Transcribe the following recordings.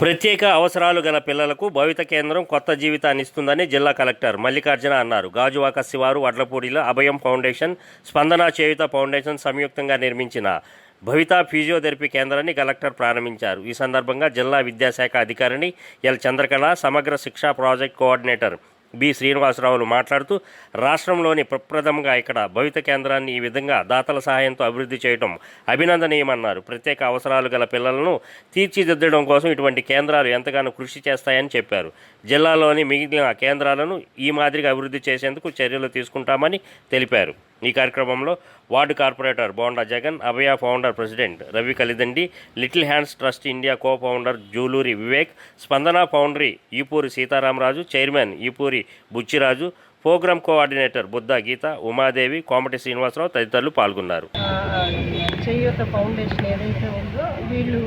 ప్రత్యేక అవసరాలు గల పిల్లలకు భవిత కేంద్రం కొత్త జీవితాన్ని ఇస్తుందని జిల్లా కలెక్టర్ మల్లికార్జున అన్నారు. గాజువాక శివారు వడ్లపూడిలో అభయం ఫౌండేషన్ స్పందన చేయుత ఫౌండేషన్ సంయుక్తంగా నిర్మించిన భవిత ఫిజియోథెరపీ కేంద్రాన్ని కలెక్టర్ ప్రారంభించారు. ఈ సందర్భంగా జిల్లా విద్యాశాఖ అధికారిని ఎల్. చంద్రకళ సమగ్ర శిక్షా ప్రాజెక్ట్ కోఆర్డినేటర్ బి శ్రీనివాసరావులు మాట్లాడుతూ రాష్ట్రంలోని ప్రప్రథమంగా ఇక్కడ భవిత కేంద్రాన్ని ఈ విధంగా దాతల సహాయంతో అభివృద్ధి చేయడం అభినందనీయమన్నారు. ప్రత్యేక అవసరాలు గల పిల్లలను తీర్చిదిద్దడం కోసం ఇటువంటి కేంద్రాలు ఎంతగానో కృషి చేస్తాయని చెప్పారు. జిల్లాలోని మిగిలిన కేంద్రాలను ఈ మాదిరిగా అభివృద్ధి చేసేందుకు చర్యలు తీసుకుంటామని తెలిపారు. ఈ కార్యక్రమంలో ward corporator Bonda Jagan Abhaya founder president Ravi Kalidindi little hands trust India co founder Juluri Vivek Spandana founder Eepuri Sitaramaraju chairman Eepuri Buchiraju programme coordinator Buddha Geetha Umadevi Komati Srinivasarao తదితరులు పాల్గొన్నారు. చేయూత foundation ఏదైతే ఉందో వీళ్ళు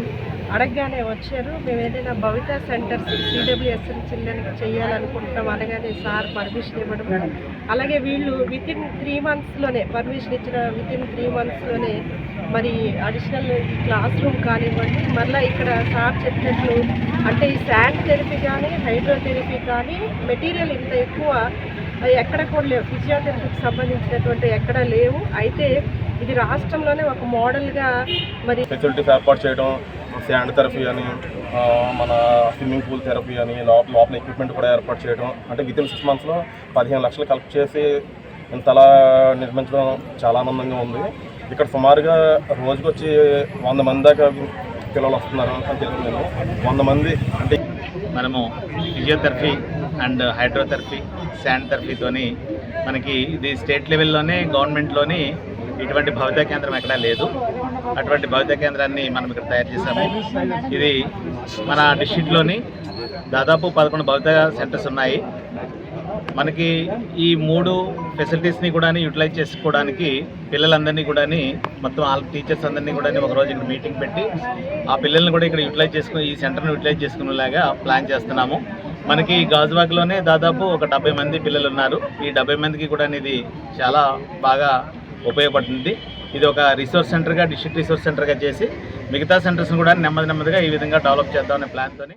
అడగగానే వచ్చారు. మేము ఏదైనా భవిత centres CWS చిల్డ్రన్కి చేయాలనుకుంటున్నాం. అనగానే సార్ పర్మిషన్ ఇవ్వడం. అలాగే వీళ్ళు విత్ ఇన్ త్రీ మంత్స్లోనే పర్మిషన్ ఇచ్చిన విత్ ఇన్ త్రీ మంత్స్లోనే మరి అడిషనల్ క్లాస్ రూమ్ కానివ్వండి మళ్ళీ ఇక్కడ సార్ చెప్పినట్లు అంటే ఈ శాండ్ థెరపీ కానీ హైడ్రోథెరపీ కానీ మెటీరియల్ ఇంత ఎక్కువ అవి ఎక్కడ కూడా లేవు. ఫిజియోథెరపీకి సంబంధించినటువంటి ఎక్కడ లేవు. అయితే ఇది రాష్ట్రంలోనే ఒక మోడల్గా మరి ఫెసిలిటీస్ ఏర్పాటు చేయడం శాండ్ థెరపీ అని మన స్విమ్మింగ్ పూల్ థెరపీ అని లోపల లోపల ఎక్విప్మెంట్ కూడా ఏర్పాటు చేయడం. అంటే విత్ ఇన్ సిక్స్ మంత్స్లో పదిహేను లక్షలు కలెక్ట్ చేసి ఇంతలా నిర్మించడం చాలా ఆనందంగా ఉంది. ఇక్కడ సుమారుగా రోజుకొచ్చి వంద మంది దాకా పిల్లలు వస్తున్నారు అని తెలిసిందండి వంద మంది అంటే మనము ఫిజియోథెరపీ అండ్ హైడ్రోథెరపీ శాండ్ థెరపీతోని మనకి ఇది స్టేట్ లెవెల్లోనే గవర్నమెంట్లోని ఇటువంటి భవిత కేంద్రం ఎక్కడా లేదు. అటువంటి భవిత కేంద్రాన్ని మనం ఇక్కడ తయారు చేశాము. ఇది మన డిస్ట్రిక్ట్లోని దాదాపు పదకొండు భవిత సెంటర్స్ ఉన్నాయి. మనకి ఈ మూడు ఫెసిలిటీస్ని కూడా యూటిలైజ్ చేసుకోవడానికి పిల్లలందరినీ కూడా మొత్తం ఆల్ టీచర్స్ అందరినీ కూడా ఒక రోజు ఇక్కడ మీటింగ్ పెట్టి ఆ పిల్లల్ని కూడా ఇక్కడ యూటిలైజ్ చేసుకుని ఈ సెంటర్ని యూటిలైజ్ చేసుకునేలాగా ప్లాన్ చేస్తున్నాము. మనకి గాజువాక్లోనే దాదాపు ఒక డెబ్బై మంది పిల్లలు ఉన్నారు ఈ డెబ్బై మందికి కూడా ఇది చాలా బాగా ఉపయోగపడుతుంది. ఇది ఒక రిసోర్స్ సెంటర్గా డిస్ట్రిక్ట్ రిసోర్స్ సెంటర్గా చేసి మిగతా సెంటర్స్ని కూడా నెమ్మది నెమ్మదిగా ఈ విధంగా డెవలప్ చేద్దామనే ప్లాన్తోని